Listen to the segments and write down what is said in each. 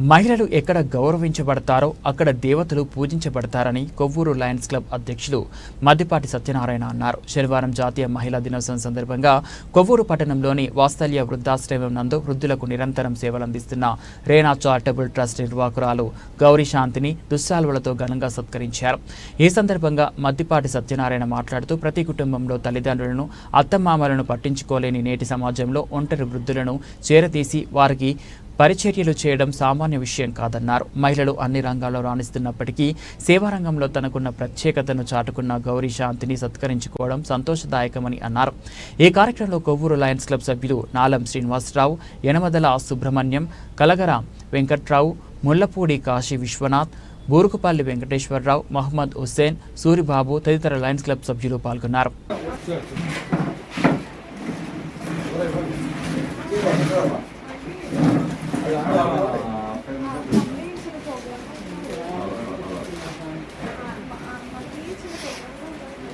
మహిళలు ఎక్కడ గౌరవించబడతారో అక్కడ దేవతలు పూజించబడతారని కొవ్వూరు లయన్స్ క్లబ్ అధ్యక్షులు మద్దిపాటి సత్యనారాయణ అన్నారు. శనివారం జాతీయ మహిళా దినోత్సవం సందర్భంగా కొవ్వూరు పట్టణంలోని వాత్సల్య వృద్ధాశ్రమం నందు వృద్ధులకు నిరంతరం సేవలందిస్తున్న రేనా చారిటబుల్ ట్రస్ట్ నిర్వాహకురాలు గౌరీ శాంతిని దుస్సాలువలతో ఘనంగా సత్కరించారు. ఈ సందర్భంగా మద్దిపాటి సత్యనారాయణ మాట్లాడుతూ ప్రతి కుటుంబంలో తల్లిదండ్రులను అత్తమామలను పట్టించుకోలేని నేటి సమాజంలో ఒంటరి వృద్ధులను చేరతీసి వారికి పరిచర్యలు చేయడం సామాన్య విషయం కాదన్నారు. మహిళలు అన్ని రంగాల్లో రాణిస్తున్నప్పటికీ సేవారంగంలో తనకున్న ప్రత్యేకతను చాటుకున్న గౌరీ శాంతిని సత్కరించుకోవడం సంతోషదాయకమని అన్నారు. ఈ కార్యక్రమంలో కొవ్వూరు లయన్స్ క్లబ్ సభ్యులు నాలం శ్రీనివాసరావు యనమదల సుబ్రహ్మణ్యం కలగర వెంకట్రావు ముల్లపూడి కాశీ విశ్వనాథ్ బూరుకుపల్లి వెంకటేశ్వరరావు మహమ్మద్ హుస్సేన్ సూరిబాబు తదితర లయన్స్ క్లబ్ సభ్యులు పాల్గొన్నారు.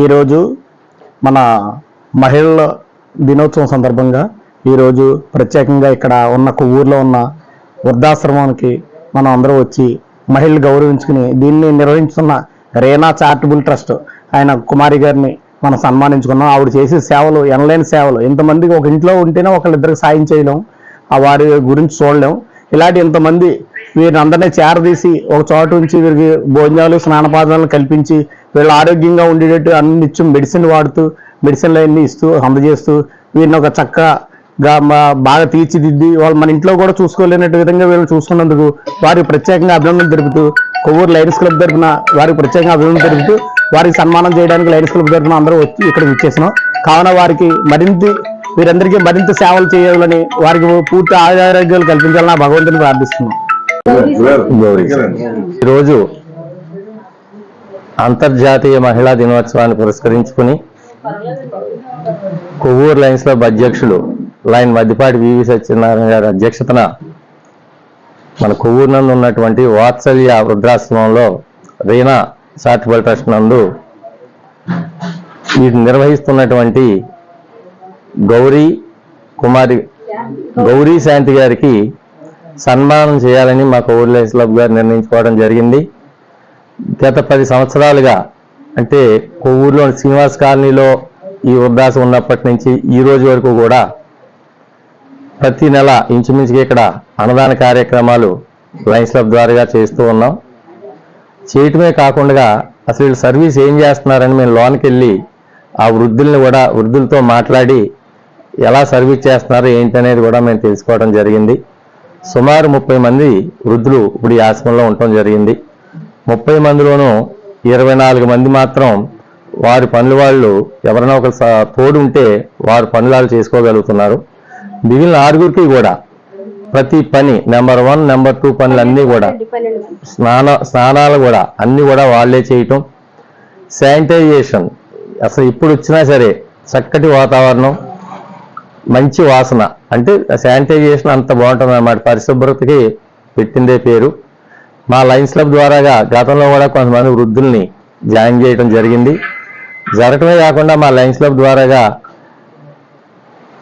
ఈరోజు మన మహిళల దినోత్సవం సందర్భంగా ఈరోజు ప్రత్యేకంగా ఇక్కడ ఉన్న ఊర్లో ఉన్న వృద్ధాశ్రమానికి మనం అందరూ వచ్చి మహిళలు గౌరవించుకుని దీన్ని నిర్వహించుతున్న రేనా చారిటబుల్ ట్రస్ట్ ఆయన కుమారి గారిని మనం సన్మానించుకున్నాం. ఆవిడ చేసే సేవలు ఎనలేని సేవలు ఇంతమందికి ఒక ఇంట్లో ఉంటేనే ఒకళ్ళిద్దరికి సాయం చేయలేం ఆ వారి గురించి చూడలేం. ఇలాంటి ఇంతమంది వీరిని అందరినీ చేరదీసి ఒక చోట ఉంచి వీరికి భోజనాలు స్నానపాదాలను కల్పించి వీళ్ళు ఆరోగ్యంగా ఉండేటట్టు అన్ని నిత్యం మెడిసిన్ వాడుతూ మెడిసిన్లు అన్ని ఇస్తూ అందజేస్తూ వీరిని ఒక చక్కగా బాగా తీర్చిదిద్ది వాళ్ళు మన ఇంట్లో కూడా చూసుకోలేనట్టు విధంగా వీళ్ళు చూసుకున్నందుకు వారికి ప్రత్యేకంగా అభినందనలు తెలుపుతూ కొవ్వూరు లైన్స్ క్లబ్ తరఫున వారికి ప్రత్యేకంగా అభినందనలు తెలుపుతూ వారికి సన్మానం చేయడానికి లైన్స్ క్లబ్ తరఫున అందరూ వచ్చి ఇక్కడ ఇచ్చేసినాం కావున వారికి మరింత వీరందరికీ మరింత సేవలు చేయాలని వారికి పూర్తి ఆరోగ్యాలు కల్పించాలని భగవంతుని ప్రార్థిస్తున్నాం. గౌరీ ఈరోజు అంతర్జాతీయ మహిళా దినోత్సవాన్ని పురస్కరించుకుని కొవ్వూరు లైన్స్లో అధ్యక్షులు లైన్ మద్దిపాటి వివి సత్యనారాయణ గారి అధ్యక్షతన మన కొవ్వూరు నందు ఉన్నటువంటి వాత్సల్య వృద్ధాశ్రమంలో రీనా చారిటబుల్ ట్రస్ట్ నందు వీటిని నిర్వహిస్తున్నటువంటి గౌరీ కుమారి గౌరీ శాంతి గారికి సన్మానం చేయాలని మా కొవ్వూరు క్లబ్ గారు నిర్ణయించుకోవడం జరిగింది. గత పది సంవత్సరాలుగా అంటే కొవ్వూరులోని శ్రీనివాస్ కాలనీలో ఈ ఉద్దాసం ఉన్నప్పటి నుంచి ఈ రోజు వరకు కూడా ప్రతి నెల ఇంచుమించుగా ఇక్కడ అన్నదాన కార్యక్రమాలు లైన్స్ క్లబ్ ద్వారా చేస్తూ ఉన్నాం. చేయటమే కాకుండా అసలు వీళ్ళు సర్వీస్ ఏం చేస్తున్నారని మేము లోనికి వెళ్ళి ఆ వృద్ధుల్ని కూడా వృద్ధులతో మాట్లాడి ఎలా సర్వీస్ చేస్తున్నారు ఏంటి అనేది కూడా మేము తెలుసుకోవడం జరిగింది. సుమారు ముప్పై మంది వృద్ధులు ఇప్పుడు ఈ ఆశ్రమంలో ఉండటం జరిగింది. ముప్పై మందిలోనూ ఇరవై నాలుగు మంది మాత్రం వారి పనులు వాళ్ళు ఎవరైనా ఒక తోడు ఉంటే వారి పనులు వాళ్ళు చేసుకోగలుగుతున్నారు. మిగిలిన ఆరుగురికి కూడా ప్రతి పని నెంబర్ వన్ నెంబర్ టూ పనులు అన్నీ కూడా స్నాన స్నానాలు కూడా అన్నీ కూడా వాళ్ళే చేయటం. శానిటైజేషన్ అసలు ఇప్పుడు వచ్చినా సరే చక్కటి వాతావరణం. మంచి వాసన. అంటే శానిటైజేషన్ అంత బాగుంటుంది అన్నమాట. పరిశుభ్రతకి పెట్టిందే పేరు. మా లైన్స్ క్లబ్ ద్వారాగా గతంలో కూడా కొంతమంది వృద్ధుల్ని జాయిన్ చేయడం జరిగింది. జరగటమే కాకుండా మా లైన్స్ క్లబ్ ద్వారాగా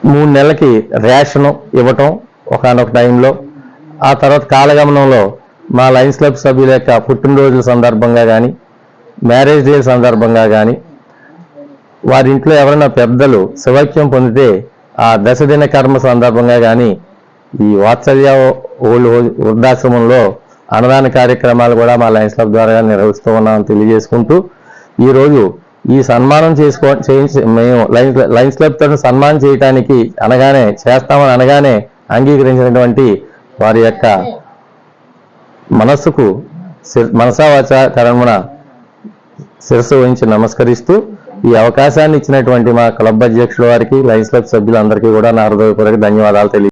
మూడు నెలలకి రేషన్ ఇవ్వటం ఒకనొక టైంలో. ఆ తర్వాత కాలగమనంలో మా లైన్స్ క్లబ్ సభ్యుల యొక్క పుట్టినరోజుల సందర్భంగా కానీ మ్యారేజ్ డే సందర్భంగా కానీ వారి ఇంట్లో ఎవరైనా పెద్దలు శివైక్యం పొందితే ఆ దశదిన కర్మ సందర్భంగా కానీ ఈ వాత్సల్య ఓల్డ్ వృద్ధాశ్రమంలో అన్నదాన కార్యక్రమాలు కూడా మా లయన్స్ క్లబ్ ద్వారా నిర్వహిస్తూ ఉన్నామని తెలియజేసుకుంటూ ఈరోజు ఈ సన్మానం చేసుకో చేయించి మేము లైన్స్ లైన్స్ క్లబ్ తరఫున సన్మానం చేయడానికి అనగానే చేస్తామని అనగానే అంగీకరించినటువంటి వారి యొక్క మనస్సుకు మనసావాచ కరమున శిరస్సు వహించి నమస్కరిస్తూ ఈ అవకాశాన్ని ఇచ్చినటువంటి మా క్లబ్ అధ్యక్షుల వారికి లయన్స్ క్లబ్ సభ్యులందరికీ కూడా నా హృదయపూర్వక ధన్యవాదాలు తెలియ